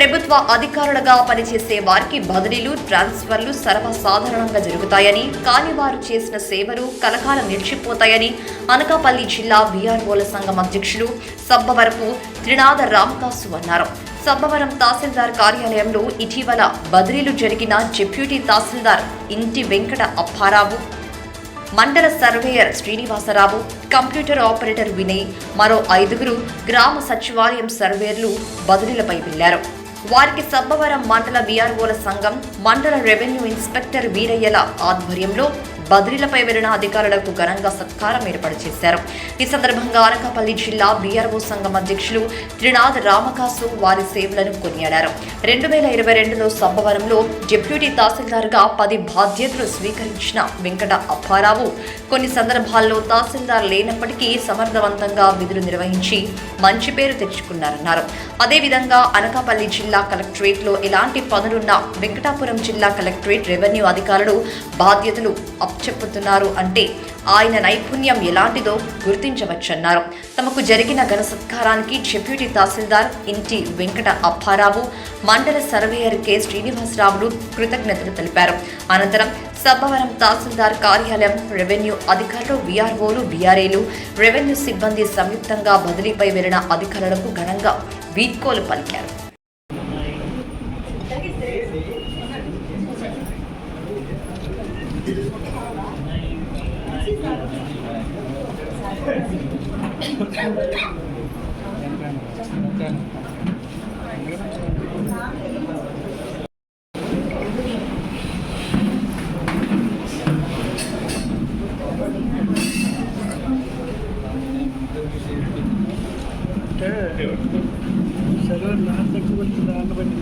ప్రభుత్వ అధికారులుగా పనిచేసే వారికి బదిలీలు ట్రాన్స్ఫర్లు సర్వసాధారణంగా జరుగుతాయని కానీ వారు చేసిన సేవలు కలకాలం నిలిచిపోతాయని అనకాపల్లి జిల్లా బీఆర్ఓల సంఘం అధ్యక్షులు సబ్బవరపు త్రినాథ రామదాసు అన్నారు. సబ్బవరం తహసీల్దార్ కార్యాలయంలో ఇటీవల బదిలీలు జరిగిన డిప్యూటీ తహసీల్దార్ ఇంటి వెంకట అప్పారావు మండల surveyor Srinivasarao computer operator Vinay మరో ఐదుగురు గ్రామ సచివాలయం సర్వేర్లు బదిలీలపై వెళ్ళారు. వారికి సబ్బవరం మండల వీఆర్ఓల సంఘం మండల రెవెన్యూ ఇన్స్పెక్టర్ వీరయ్యల ఆధ్వర్యంలో బదిలీలపై వెళ్ళిన అధికారులకు ఘనంగా సత్కారం ఏర్పాటు చేశారు. ఈ సందర్భంగా అనకాపల్లి జిల్లా బీఆర్ఓ సంఘం అధ్యక్షులు త్రినాథ్ రామకాసు వారి సేవలను కొనియాడారు. రెండు వేల ఇరవై రెండులో సంభవరంలో డిప్యూటీ తహసీల్దార్గా పది బాధ్యతలు స్వీకరించిన వెంకట అప్పారావు కొన్ని సందర్భాల్లో తహసీల్దార్ లేనప్పటికీ సమర్థవంతంగా విధులు నిర్వహించి మంచి పేరు తెచ్చుకున్నారన్నారు. అదేవిధంగా అనకాపల్లి జిల్లా కలెక్టరేట్లో ఎలాంటి పనులున్నా వెంకటాపురం జిల్లా కలెక్టరేట్ రెవెన్యూ అధికారులు బాధ్యతలు చెబుతున్నారు అంటే ఆయన నైపుణ్యం ఎలాంటిదో గుర్తించవచ్చన్నారు. తమకు జరిగిన ఘన సత్కారానికి డిప్యూటీ తహసీల్దార్ ఇంటి వెంకట అప్పారావు మండల సర్వేయర్ కె శ్రీనివాసరావులు కృతజ్ఞతలు తెలిపారు. అనంతరం సబ్బవరం తహసీల్దార్ కార్యాలయం రెవెన్యూ అధికారులు వీఆర్ఓలు బీఆర్ఏలు రెవెన్యూ సిబ్బంది సంయుక్తంగా బదిలీపై వెళ్ళిన అధికారులకు ఘనంగా వీడ్కోలు పలికారు. సరే నా వచ్చి దాన్ని బట్టి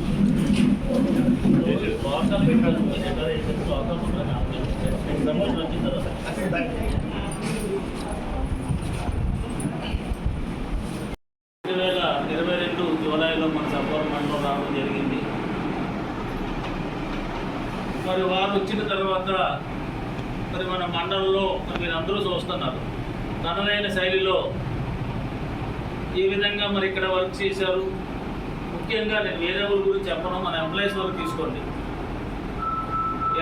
రెండు వేల ఇరవై రెండు జూలైలో మన సబ్బవరం మండలం రావడం జరిగింది మరి వారు వచ్చిన తర్వాత మరి మన మండలంలో మీరు అందరూ చూస్తున్నారు. తనదైన శైలిలో ఏ విధంగా మరి ఇక్కడ వర్క్ చేశారు? ముఖ్యంగా నేను వేరే ఊరి గురించి చెప్పను మన ఎంప్లాయీస్ వరకు తీసుకోండి.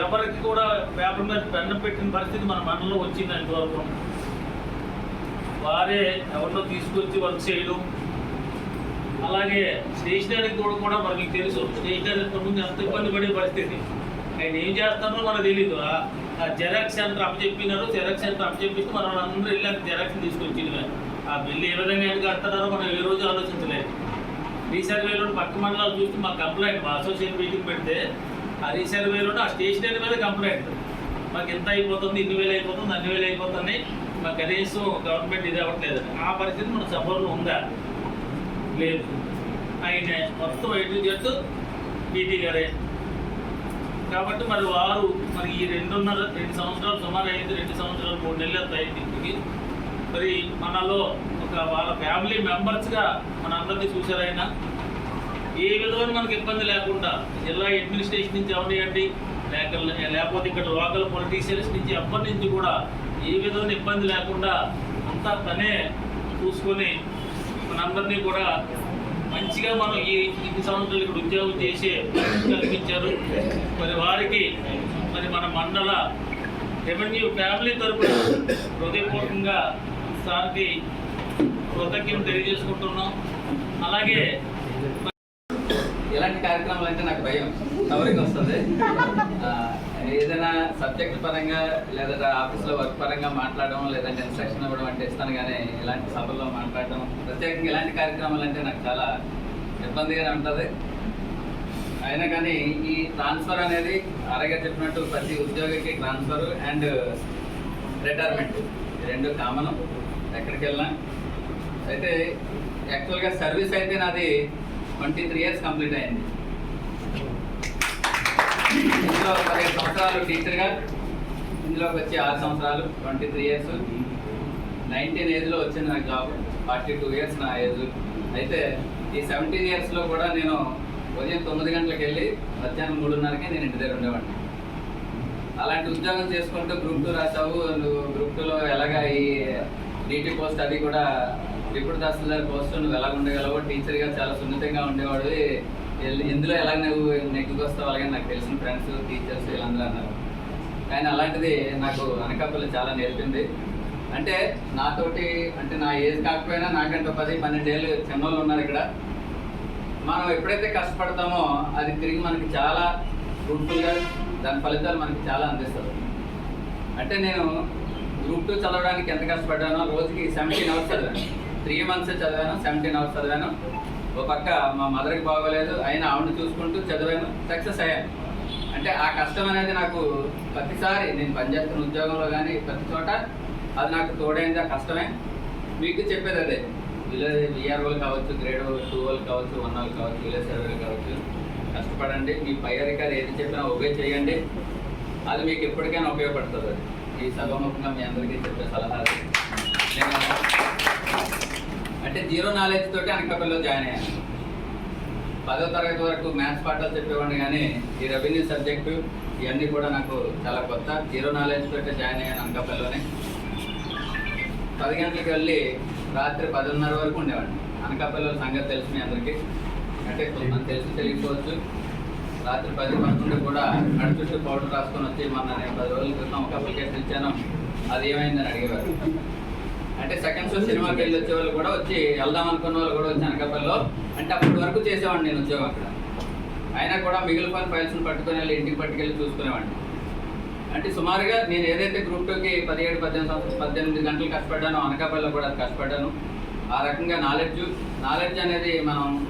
ఎవరికి కూడా పేపర్ మీద పెన్ను పెట్టిన పరిస్థితి మన మండలంలో వచ్చింది ఇంతవరకు. వారే ఎవరినో తీసుకొచ్చి వర్క్ చేయడం. అలాగే స్టేషనరీ కూడా కూడా మనకి తెలుసు స్టేషనరీ ముందు ఎంత ఇబ్బంది పడే పరిస్థితి. ఆయన ఏం చేస్తున్నారో మనకు తెలియదు ఆ జెరాక్స్ సెంటర్ అప్పచెప్పినారు. జెరాక్స్ సెంటర్ అప్పచెప్పిస్తే మనం అందరూ వెళ్ళి అంత జెరాక్స్ తీసుకొచ్చింది ఆ బిల్లు ఏ విధంగా ఎందుకు కడతారో మనం ఏ రోజు ఆలోచించలేదు. రీసర్వేలో పక్క మండలాలు చూస్తే మా కంప్లైంట్ మా అసోసియేషన్ మీటింగ్ పెడితే ఆ రీసర్వేలో ఆ స్టేషనరీ మీద కంప్లైంట్. మాకు ఎంత అయిపోతుంది ఇన్ని వేలు అయిపోతుంది అన్ని వేలు అయిపోతుంది మాకు కనీసం గవర్నమెంట్ ఇది అవ్వట్లేదు. ఆ పరిస్థితి మన సభలో ఉందా? లేదు. ఆయన మొత్తం ఎటు జట్టు పీటీ గారే కాబట్టి మరి వారు మరి ఈ రెండున్నర రెండు సంవత్సరాలు సుమారు అయింది రెండు సంవత్సరాలు మూడు నెలలు అయింది ఇంటికి. మరి మనలో ఒక వాళ్ళ ఫ్యామిలీ మెంబర్స్గా మన అందరినీ చూసారైనా ఏ విధమైన మనకి ఇబ్బంది లేకుండా జిల్లా అడ్మినిస్ట్రేషన్ నుంచి అవనివ్వండి లేక లేకపోతే ఇక్కడ లోకల్ పొలిటీషియన్స్ నుంచి ఎప్పటి నుంచి కూడా ఏ విధమైన ఇబ్బంది లేకుండా అంతా తనే చూసుకొని మనందరినీ కూడా మంచిగా మనం ఈ ఇన్ని సంవత్సరాలు ఇక్కడ ఉద్యోగం చేసి కల్పించారు. మరి వారికి మరి మన మండల రెవెన్యూ ఫ్యామిలీ తరపున హృదయపూర్వకంగా సార్కి కృతజ్ఞత తెలియజేసుకుంటున్నాం. అలాగే ఇలాంటి కార్యక్రమాలు అంటే నాకు భయం. కవరింగ్ వస్తుంది. ఏదైనా సబ్జెక్ట్ పరంగా లేదా ఆఫీస్లో వర్క్ పరంగా మాట్లాడడం లేదంటే ఇన్స్ట్రక్షన్ ఇవ్వడం అంటే ఇస్తాను కానీ ఇలాంటి సభల్లో మాట్లాడడం ప్రత్యేకంగా ఇలాంటి కార్యక్రమాలు అంటే నాకు చాలా ఇబ్బందిగానే ఉంటుంది. అయినా కానీ ఈ ట్రాన్స్ఫర్ అనేది అరగా చెప్పినట్టు ప్రతి ఉద్యోగికి ట్రాన్స్ఫర్ అండ్ రిటైర్మెంట్ రెండు కామన్ ఎక్కడికి వెళ్ళినా అయితే యాక్చువల్గా సర్వీస్ అయితే నాది ట్వంటీ త్రీ ఇయర్స్ కంప్లీట్ అయింది. ఇందులో పదిహేను సంవత్సరాలు టీచర్గా ఇందులోకి వచ్చి ఆరు సంవత్సరాలు ట్వంటీ త్రీ ఇయర్స్ నైన్టీన్ ఏజ్లో వచ్చింది నాకు జాబ్ ఫార్టీ టూ ఇయర్స్ నా ఏజ్ అయితే ఈ సెవెంటీన్ ఇయర్స్లో కూడా నేను ఉదయం తొమ్మిది గంటలకు వెళ్ళి మధ్యాహ్నం మూడున్నరకి నేను ఇంటి దగ్గర ఉండేవాడిని. అలాంటి ఉద్యోగం చేసుకుంటూ గ్రూప్ టూ రాసావు. నువ్వు గ్రూప్ టూలో ఎలాగా ఈ డీటీ పోస్ట్ అది కూడా డిప్యూటీ తహసీల్దార్ పోస్ట్ నువ్వు ఎలా ఉండగలవు టీచర్గా చాలా సున్నితంగా ఉండేవాడివి. ఎందులో ఎలా నువ్వు నెగ్గుకు వస్తావు అలాగే నాకు తెలిసిన ఫ్రెండ్స్ టీచర్స్ వీళ్ళందరూ అన్నారు. కానీ అలాంటిది నాకు అనకాపల్లి చాలా నేర్పింది. అంటే నాతోటి అంటే నా ఏజ్ కాకపోయినా నాకంటే పది పన్నెండేళ్ళు చిన్నోళ్ళు ఉన్నారు ఇక్కడ. మనం ఎప్పుడైతే కష్టపడతామో అది తిరిగి మనకి చాలా ఫ్రూట్ఫుల్గా దాని ఫలితాలు మనకి చాలా అందిస్తుంది అంటే నేను గ్రూప్ టూ చదవడానికి ఎంత కష్టపడ్డానో రోజుకి సెవెంటీన్ అవర్స్ చదివాను. త్రీ మంత్స్ చదివాను సెవెంటీన్ అవర్స్ చదివాను. ఓ పక్క మా మదర్కి బాగోలేదు అయినా ఆవిడ చూసుకుంటూ చదివాను సక్సెస్ అయ్యాను అంటే ఆ కష్టం అనేది నాకు ప్రతిసారి నేను పనిచేస్తున్న ఉద్యోగంలో కానీ ప్రతి చోట అది నాకు తోడైంది ఆ కష్టమే. మీకు చెప్పేది అదే. విలేజ్ విఆర్ఓలు కావచ్చు గ్రేడ్ టూ వాళ్ళు కావచ్చు వన్ వాళ్ళు కావచ్చు విలేజ్ సర్వేలు కావచ్చు కష్టపడండి. మీ పై అధికారి ఏది చెప్పినా ఒబే చేయండి. అది మీకు ఎప్పటికైనా ఉపయోగపడుతుంది. ఈ సభాముఖంగా మీ అందరికీ చెప్పే సలహా జీరో నాలెడ్జ్ తోటి అనకాపల్లిలో జాయిన్ అయ్యాను పదో తరగతి వరకు మ్యాథ్స్ పాఠాలు చెప్పేవాడిని కానీ ఈ రెవెన్యూ సబ్జెక్టు ఇవన్నీ కూడా నాకు చాలా కొత్త. జీరో నాలెడ్జ్ తోటి జాయిన్ అయ్యాను అనకాపల్లిలోనే. పది గంటలకు వెళ్ళి రాత్రి పదిన్నర వరకు ఉండేవాడిని. అనకాపల్లిలో సంగతి తెలుసు మీ అందరికీ. అంటే కొంతమంది తెలిసి తెలియకపోవచ్చు. రాత్రి పది పదకొండు కూడా నడు చుట్టూ పౌడర్ రాసుకొని వచ్చి మొన్న నేను పది రోజుల క్రితం ఒక అప్లికేషన్ ఇచ్చాను. అది ఏమైందని అడిగేవారు. అంటే సెకండ్ షో సినిమాకి వెళ్ళి వచ్చే వాళ్ళు కూడా వచ్చి వెళ్దాం అనుకున్న వాళ్ళు కూడా వచ్చి అనకాపల్లిలో. అంటే అప్పటి వరకు చేసేవాడిని నేను ఉద్యోగం అక్కడ. అయినా కూడా మిగిలిపోయిన ఫైల్స్ని పట్టుకొని వెళ్ళి ఇంటికి పట్టుకెళ్ళి చూసుకునేవాడిని. అంటే సుమారుగా నేను ఏదైతే గ్రూప్ టూకి పదిహేడు పద్దెనిమిది సంవత్సరాలు పద్దెనిమిది గంటలు కష్టపడ్డానో అనకాపల్లిలో కూడా కష్టపడ్డాను. ఆ రకంగా నాలెడ్జ్ నాలెడ్జ్ అనేది మనం